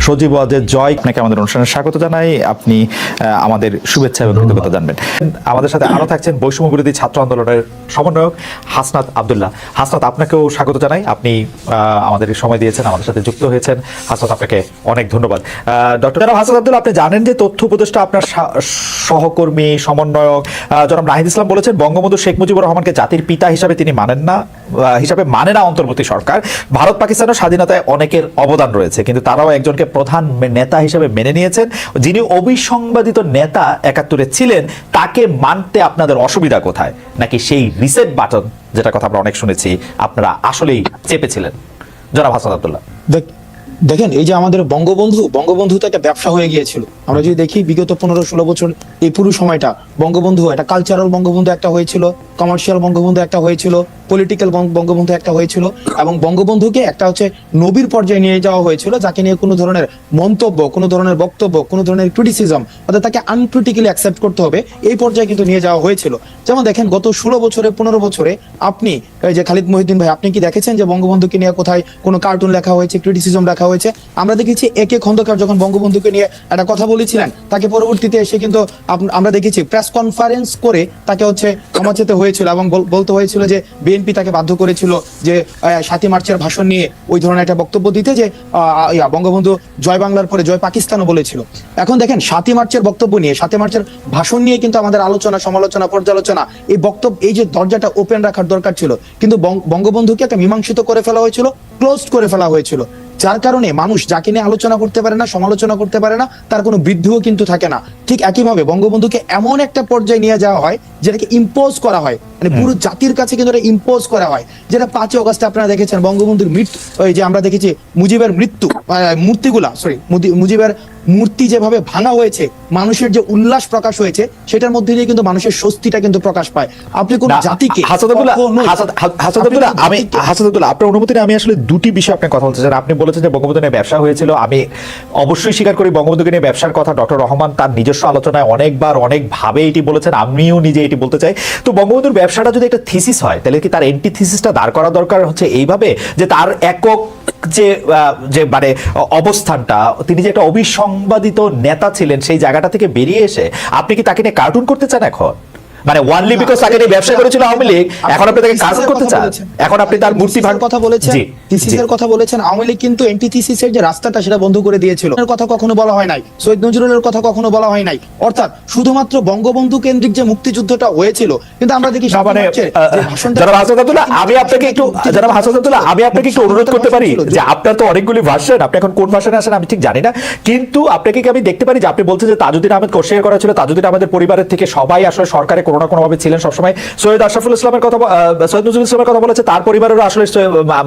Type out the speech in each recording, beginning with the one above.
সজীব ওয়াজের জয়। আপনাকে আমাদের অনুষ্ঠানে স্বাগত জানাই। আপনি আমাদের শুভেচ্ছা এবং কৃতজ্ঞতা জানবেন। আমাদের সাথে আরও থাকছেন বৈষম্য বিরোধী ছাত্র আন্দোলনের সমন্বয়ক হাসনাত আবদুল্লাহ। হাসনাত আপনাকেও স্বাগত জানাই। আপনি আহ, আমাদের সময় দিয়েছেন আমাদের সাথে যুক্ত হয়েছেন। হাসনাত আপনাকে অনেক ধন্যবাদ। ডক্টর হাসনাত আব্দুল্লাহ আপনি জানেন যে তথ্য উপদেষ্টা আপনার সহকর্মী সমন্বয়ক জনাব নাহিদ ইসলাম বলেছেন বঙ্গবন্ধু শেখ মুজিবুর রহমানকে জাতির পিতা হিসাবে তিনি মানেন না। হিসাবে মানে না অন্তর্বর্তী সরকার। ভারত পাকিস্তানের স্বাধীনতায় অনেকের অবদান রয়েছে, কিন্তু তারাও একজনকে প্রধান নেতা হিসেবে মেনে নিয়েছেন। যিনি অবিসংবাদিত নেতা একাত্তরে ছিলেন, তাকে মানতে আপনাদের অসুবিধা কোথায়? নাকি সেই রিসেট বাটন যেটা কথা আমরা অনেক শুনেছি, আপনারা আসলেই চেপেছিলেন? জনাব হাসান আব্দুল্লাহ। দেখ- দেখেন, এই যে আমাদের বঙ্গবন্ধু বঙ্গবন্ধু তো একটা ব্যবসা হয়ে গিয়েছিল। আমরা যদি দেখি বিগত পনেরো ষোলো বছর এই পুরো সময়টা, বঙ্গবন্ধু একটা কালচারাল বঙ্গবন্ধু একটা হয়েছিল। কমার্শিয়াল বঙ্গবন্ধু একটা হয়েছিল পলিটিক্যাল বঙ্গবন্ধু একটা হয়েছিল এবং বঙ্গবন্ধুকে একটা হচ্ছে নবীর পর্যায়ে নিয়ে যাওয়া হয়েছিল, যাকে নিয়ে কোনো ধরনের মন্তব্য, কোনো ধরনের বক্তব্য, কোনো ধরনের ক্রিটিসিজম অর্থাৎ তাকে আনক্রিটিক্যালি অ্যাকসেপ্ট করতে হবে, এই পর্যায়ে কিন্তু নিয়ে যাওয়া হয়েছিল। যেমন দেখেন, গত ষোলো বছরে, পনেরো বছরে আপনি যে খালিদ মহিউদ্দিন ভাই, আপনি কি দেখেছেন যে বঙ্গবন্ধুকে নিয়ে কোথায় কোনো কার্টুন লেখা হয়েছে ক্রিটিসিজম লেখা হয়েছে? আমরা দেখেছি একে খন্দকার যখন বঙ্গবন্ধুকে নিয়ে একটা কথা বলেছিলেন, তাকে পরবর্তীতে এসে কিন্তু আমরা দেখেছি প্রেস কনফারেন্স করে তাকে হচ্ছে ক্ষমা চেতে হয়েছিল এবং বলতে হয়েছিল যে বিএনপি তাকে বাধ্য করেছিল যে সাতই মার্চের ভাষণ নিয়ে ওই ধরনের একটা বক্তব্য দিতে যে বঙ্গবন্ধু জয় বাংলার পরে জয় পাকিস্তানও বলেছিল। এখন দেখেন, সাতই মার্চের বক্তব্য নিয়ে, সাতই মার্চের ভাষণ নিয়ে কিন্তু আমাদের আলোচনা, সমালোচনা, পর্যালোচনা, এই বক্তব্য, এই যে দরজাটা ওপেন রাখার দরকার ছিল, কিন্তু বঙ্গবন্ধুকে একটা মীমাংসিত করে ফেলা হয়েছিল ক্লোজ করে ফেলা হয়েছিল। যার কারণে মানুষ যাকে নিয়ে আলোচনা করতে পারে না, সমালোচনা করতে পারে না, তার কোনো বৃদ্ধিও কিন্তু থাকে না। ঠিক একইভাবে বঙ্গবন্ধুকে এমন একটা পর্যায়ে নিয়ে যাওয়া হয়, যেটাকে ইম্পোজ করা হয়। মানে পুরো জাতির কাছে কিন্তু এটা ইম্পোজ করা হয়। যেটা পাঁচই অগস্টে আপনারা দেখেছেন বঙ্গবন্ধুর মৃত্যু ওই যে আমরা দেখেছি মুজিবের মৃত্যু মূর্তিগুলা সরি মুজিবের মূর্তি যেভাবে ভাঙা হয়েছে মানুষের যে উল্লাস প্রকাশ হয়েছে সেটার মধ্যে দিয়ে কিন্তু মানুষের স্বস্তিটা কিন্তু প্রকাশ পায়। আপনি কোন জাতিকে আমি হাসাদুল্লাহ আপনার অনুমতি আমি আসলে দুটি বিষয় আপনি কথা বলতে চান আপনি বলেছেন যে বঙ্গবন্ধু নিয়ে ব্যবসা হয়েছিল। আমি অবশ্যই স্বীকার করি বঙ্গবন্ধুকে নিয়ে ব্যবসার কথা ডক্টর রহমান তার নিজস্ব আলোচনায় অনেকবার অনেকভাবে এটি বলেছেন। আমিও নিজে এটি বলতে চাই। তো বঙ্গবন্ধুর ব্যবসাটা যদি একটা থিসিস হয়, তাহলে কি তার এন্টি থিসিসটা দাঁড় করা দরকার হচ্ছে এইভাবে? যে তার একক যে যে মানে অবস্থানটা, তিনি যে একটা অবিসংবাদিত নেতা ছিলেন সেই জায়গাটা থেকে বেরিয়ে এসে, আপনি কি তাকে নিয়ে কার্টুন করতে চান এখন? মানে ওয়ানলি বিকজ নিয়ে ব্যবসা করেছিল আওয়ামী লীগ এখন আপনি তাকে কার্টুন করতে চান। এখন আপনি তার মূর্তি থিসিসের কথা বলেছেন। থিসিসের। কথা বলেছেন। আওয়ামী লীগ কিন্তু এন্টিথিসিসের যে রাস্তাটা সেটা বন্ধ করে দিয়েছিল। এর কথা কখনো বলা হয় নাই। সৈয়দ নজরুলের কথা কখনো বলা হয় নাই। অর্থাৎ শুধুমাত্র বঙ্গবন্ধু কেন্দ্রিক যে মুক্তিযুদ্ধটা হয়েছিল কিন্তু আমরা দেখি মানে সাতই মার্চের আহ, যে ভাষণটা- জনাব হাসান আমি আপনাকে একটু জনাব হাসান আব্দুল্লাহ আমি আপনাকে একটু অনুরোধ করতে পারি যে আপনার তো অনেকগুলি ভার্সন আপনি এখন কোন ভার্সনে আসেন আমি ঠিক জানি না কিন্তু আপনাকে কি আমি দেখতে পারি যে আপনি বলছেন যে তাজুদ্দিন আহমেদ কোশিয়ার করা ছিল তাজুদ্দিন আহমেদের পরিবারের থেকে সবাই আসলে সরকারে কোনো না কোনো ভাবে ছিলেন সবসময়। সৈয়দ আশরাফুল ইসলামের কথা সৈয়দ নজরুল ইসলামের কথা বলেছে তার পরিবারেরও আসলে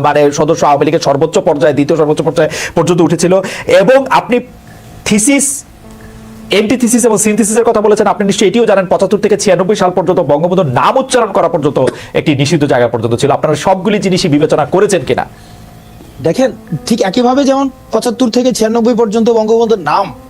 মানে সদস্য আওয়ামী লীগের সর্বোচ্চ পর্যায়ে, দ্বিতীয় সর্বোচ্চ পর্যায়ে পর্যন্ত উঠেছিল। এবং আপনি থিসিস এন্টিথিসিস এবং সিনথিসিসের কথা বলেছেন, আপনি নিশ্চয়ই এটিও জানেন, পঁচাত্তর থেকে ছিয়ানব্বই সাল পর্যন্ত বঙ্গবন্ধুর নাম উচ্চারণ করা পর্যন্ত একটি নিষিদ্ধ জায়গা পর্যন্ত ছিল। আপনারা সবগুলি জিনিসই বিবেচনা করেছেন কিনা? দেখেন, ঠিক একইভাবে যেমন পঁচাত্তর থেকে ছিয়ানব্বই পর্যন্ত বঙ্গবন্ধুর নাম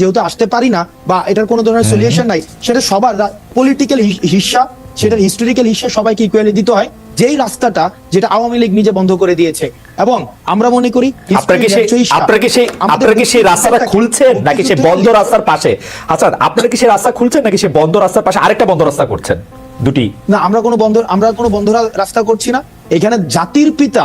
যেহেতু আসতে পারি না বা এটার কোনো ধরনের সলিউশন নাই সেটা সবার পলিটিক্যাল হিসা সেটার হিস্টোরিক্যাল হিসা সবাইকে ইকুয়ালি দিতে হয়। যেই রাস্তাটা যেটা আওয়ামী লীগ নিজে বন্ধ করে দিয়েছে। এবং আমরা মনে করি আপনার কি সেই আপনার কি সেই আমাদের কি সেই রাস্তাটা খুলছেন নাকি সেই বন্ধ রাস্তার পাশে? আচ্ছা আপনারা কি সেই রাস্তা খুলছেন নাকি সেই বন্ধ রাস্তার পাশে আরেকটা বন্ধ রাস্তা করছেন? দুটি। না আমরা কোনো বন্ধ আমরা কোনো বন্ধ রাস্তা করছি না। এখানে জাতির পিতা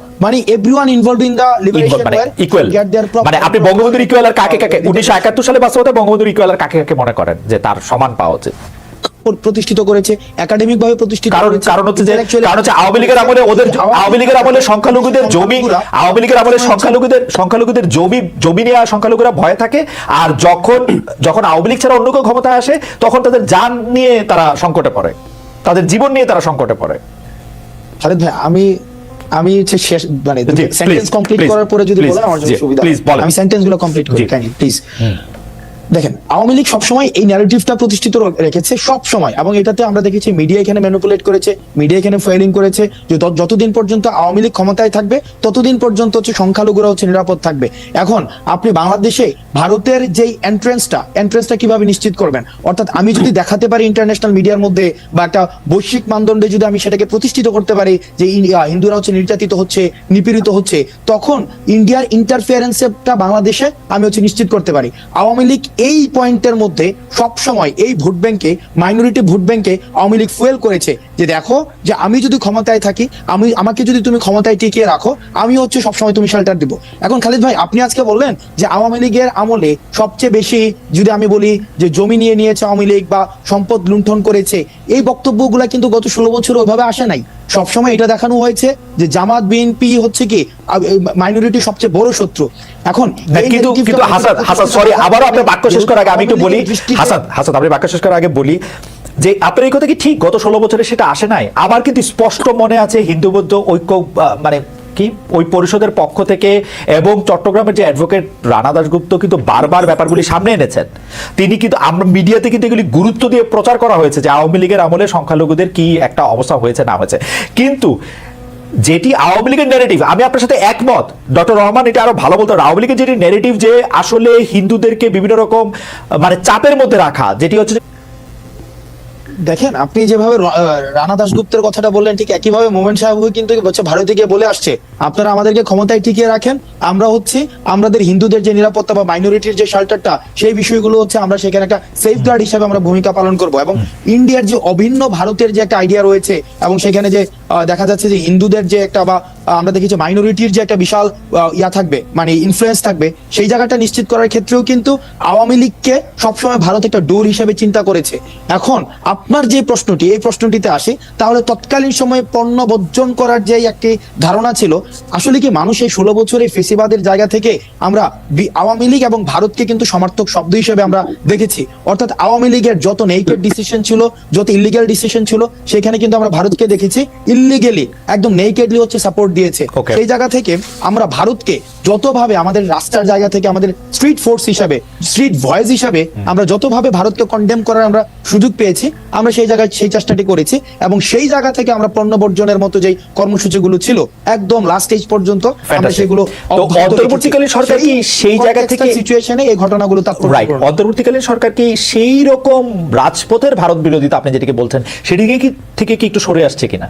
মানে everyone involved in the liberation মানে ইকুয়াল মানে আপনি বঙ্গবন্ধুর ইকুয়াল আর কাকে কাকে উনিশশো একাত্তর সালে বাস্তবতা বঙ্গবন্ধুর ইকুয়াল আর কাকে কাকে মনে করেন? যে তার সমান পাওয়া উচিত। প্রতিষ্ঠিত করেছে একাডেমিক ভাবে প্রতিষ্ঠিত কারণ কারণ হচ্ছে যে কারণ হচ্ছে আওয়ামী লীগের আমলে ওদের আওয়ামী লীগের আমলে সংখ্যালঘুদের জমি আওয়ামী লীগের আমলে সংখ্যালঘুদের সংখ্যালঘুদের জমি জমি নিয়ে সংখ্যালঘুরা ভয় থাকে আর যখন যখন আওয়ামী লীগ ছাড়া অন্য কেউ ক্ষমতায় আসে তখন তাদের যান নিয়ে তারা সংকটে পড়ে। তাদের জীবন নিয়ে তারা সংকটে পড়ে। খালেদ ভাই আমি আমি হচ্ছে শেষ মানে সেন্টেন্স কমপ্লিট করার পরে যদি বলেন আমার জন্য সুবিধা আমি সেন্টেন্সগুলো কমপ্লিট করি প্লিজ দেখেন, আওয়ামী লীগ সবসময় এই ন্যারেটিভটা প্রতিষ্ঠিত রেখেছে সব সময় এবং এটাতে আমরা দেখেছি মিডিয়া এখানে ম্যানিপুলেট করেছে মিডিয়া এখানে ফেলিং করেছে যে যতদিন পর্যন্ত আওয়ামী লীগ ক্ষমতায় থাকবে, ততদিন পর্যন্ত হচ্ছে সংখ্যালঘুরা হচ্ছে নিরাপদ থাকবে। এখন আপনি বাংলাদেশে ভারতের যেই এন্ট্রেন্সটা এন্ট্রেন্সটা কীভাবে নিশ্চিত করবেন? অর্থাৎ আমি যদি দেখাতে পারি ইন্টারন্যাশনাল মিডিয়ার মধ্যে বা একটা বৈশ্বিক মানদণ্ডে যদি আমি সেটাকে প্রতিষ্ঠিত করতে পারি যে হিন্দুরা হচ্ছে নির্যাতিত হচ্ছে, নিপীড়িত হচ্ছে, তখন ইন্ডিয়ার ইন্টারফিয়ারেন্সটা বাংলাদেশে আমি হচ্ছে নিশ্চিত করতে পারি। আওয়ামী লীগ এই পয়েন্টের মধ্যে সব সময় এই ভোট ব্যাংকে মাইনরিটি ভোট ব্যাংকে আওয়ামী লীগ ফুয়েল করেছে যে দেখো যে আমি যদি ক্ষমতায় থাকি, আমি, আমাকে যদি তুমি ক্ষমতায় টিকিয়ে রাখো, আমি হচ্ছে সবসময় তুমি শেল্টার দিব। এখন খালিদ ভাই, আপনি আজকে বললেন যে আওয়ামী লীগের আমলে সবচেয়ে বেশি যদি আমি বলি যে জমি নিয়ে নিয়েছে আওয়ামী লীগ বা সম্পদ লুণ্ঠন করেছে, এই বক্তব্যগুলা কিন্তু গত ষোলো বছর ওইভাবে আসে নাই। সবসময় এটা দেখানো হয়েছে যে জামাত বিএনপি হচ্ছে কি মাইনরিটি সবচেয়ে বড় শত্রু। এখন কিন্তু কিন্তু হাসাদ হাসাদ সরি আবারও আপনার বাক্য শেষ করার আগে আমি একটু বলি হাসাদ হাসান আপনি বাক্য শেষ করার আগে বলি যে আপনার এই কথা কি ঠিক? গত ষোলো বছরে সেটা আসে নাই। আবার কিন্তু স্পষ্ট মনে আছে হিন্দু বৌদ্ধ ঐক্য মানে কি? ওই পরিষদের পক্ষ থেকে এবং চট্টগ্রামের যে অ্যাডভোকেট রানা দাশগুপ্ত কিন্তু বারবার ব্যাপারগুলি সামনে এনেছেন। তিনি কিন্তু, আমরা মিডিয়াতে কিন্তু এগুলি গুরুত্ব দিয়ে প্রচার করা হয়েছে যে আওয়ামী লীগের আমলে সংখ্যালঘুদের কি একটা অবস্থা হয়েছে, না হয়েছে। কিন্তু যেটি আওয়ামী লীগের নেগেটিভ আমি আপনার সাথে একমত। ডক্টর রহমান এটা আরও ভালো বলতো। আওয়ামী লীগের যেটি নেগেটিভ যে আসলে হিন্দুদেরকে বিভিন্ন রকম মানে চাপের মধ্যে রাখা, যেটি হচ্ছে দেখেন আপনি যেভাবে রানা দাসগুপ্তের কথাটা বললেন ঠিক একইভাবে মোমেন সাহেব কিন্তু হচ্ছে ভারতে গিয়ে বলে আসছে আপনারা আমাদেরকে ক্ষমতায় টিকিয়ে রাখেন আমরা হচ্ছে আমাদের হিন্দুদের যে নিরাপত্তা বা মাইনরিটির যে শেল্টারটা সেই বিষয়গুলো হচ্ছে আমরা সেখানে একটা সেফ গার্ড হিসাবে আমরা ভূমিকা পালন করব এবং ইন্ডিয়ার যে অভিন্ন ভারতের যে একটা আইডিয়া রয়েছে এবং সেখানে যে দেখা যাচ্ছে যে হিন্দুদের যে একটা বা আমরা দেখেছি মাইনরিটির যে একটা বিশাল ইয়া থাকবে মানে ইনফ্লুয়েন্স থাকবে, সেই জায়গাটা নিশ্চিত করার ক্ষেত্রেও কিন্তু আওয়ামী লীগকে সবসময় ভারত একটা ডোর হিসেবে চিন্তা করেছে। এখন আপনার যে প্রশ্নটি, এই প্রশ্নটিতে আসে, তাহলে তৎকালীন সময়ে পণ্য বর্জন করার যে একটি ধারণা ছিল, আসলে কি মানুষ এই ষোলো বছরের ফেসিবাদের জায়গা থেকে আমরা আওয়ামী লীগ এবং ভারতকে কিন্তু সমর্থক শব্দ হিসেবে আমরা দেখেছি। অর্থাৎ আওয়ামী লীগের যত নেইকেড ডিসিশন ছিল, যত ইলিগাল ডিসিশন ছিল, সেখানে কিন্তু আমরা ভারতকে দেখেছি। ইলিগেলি একদম নেইকেডলি হচ্ছে সাপোর্ট দিয়েছে। সেই জায়গা থেকে আমরা ভারতকে যতভাবে আমাদের রাস্তার জায়গা থেকে আমাদের স্ট্রিট ফোর্স হিসাবে স্ট্রিট ভয়েস হিসাবে আমরা যতভাবে ভারতকে কন্ডেম করার আমরা সুযোগ পেয়েছি আমরা সেই জায়গায় সেই চেষ্টাটি করেছি এবং সেই জায়গা থেকে আমরা পণ্য বর্জনের মতো যেই কর্মসূচিগুলো ছিল একদম লাস্ট স্টেজ পর্যন্ত আমরা সেগুলো তো অন্তর্বর্তীকালীন সরকার কি সেই জায়গা থেকে- সিচুয়েশনে এই ঘটনাগুলো রাইট তাৎপর্য অন্তর্বর্তীকালীন সরকার কি সেই রকম রাজপথের ভারত বিরোধিতা আপনি যেটিকে বলছেন সেটিকে কি থেকে কি একটু সরে আসছে কিনা?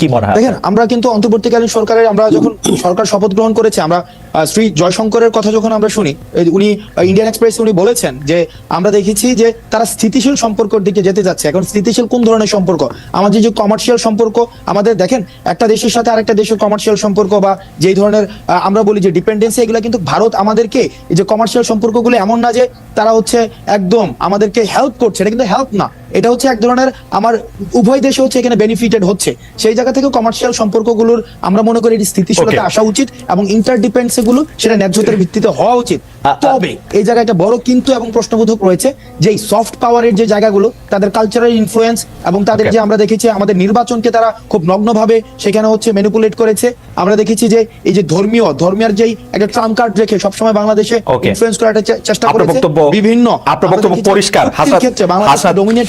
কি মনে হয়? দেখেন, আমরা কিন্তু অন্তর্বর্তীকালীন সরকারের, আমরা যখন সরকার শপথ গ্রহণ করেছে, আমরা শ্রী জয়শঙ্করের কথা যখন আমরা শুনি উনি ইন্ডিয়ান এক্সপ্রেস উনি বলেছেন যে আমরা দেখেছি যে তারা স্থিতিশীল সম্পর্কের দিকে যেতে যাচ্ছে। এখন স্থিতিশীল কোন ধরনের সম্পর্ক? আমাদের যে কমার্শিয়াল সম্পর্ক আমাদের দেখেন একটা দেশের সাথে আরেকটা দেশের কমার্শিয়াল সম্পর্ক বা যেই ধরনের আমরা বলি যে ডিপেন্ডেন্সি এগুলো কিন্তু ভারত আমাদেরকে এই যে কমার্শিয়াল সম্পর্কগুলো এমন না যে তারা হচ্ছে একদম আমাদেরকে হেল্প করছে এটা কিন্তু হেল্প না। এটা হচ্ছে এক ধরনের আমার উভয় দেশে হচ্ছে এখানে বেনিফিটেড হচ্ছে। সেই জায়গা থেকে কমার্শিয়াল সম্পর্কগুলোর আমরা মনে করি এটি স্থিতিশীলতা আসা উচিত এবং ইন্টারডিপেন্ডেন্স গুলো সেটা ন্যায্যতার ভিত্তিতে হওয়া উচিত। তবে এই জায়গায় একটা বড় কিন্তু এবং প্রশ্নবোধক রয়েছে যে সফট পাওয়ারের যে জায়গাগুলো তাদের কালচারাল ইনফ্লুয়েন্স এবং তাদের যে আমরা দেখেছি আমাদের নির্বাচনকে তারা খুব নগ্নভাবে সেখানে হচ্ছে ম্যানিপুলেট করেছে। আমরা দেখেছি যে এই যে ধর্মীয় ধর্মের যেই একটা ট্রাম্প কার্ড রেখে সবসময় বাংলাদেশে. ইনফ্লুয়েন্স করার চেষ্টা করেছে বিভিন্ন। আপনার বক্তব্য পরিষ্কার। ক্ষেত্রে বাংলাদেশ ডোমিনেট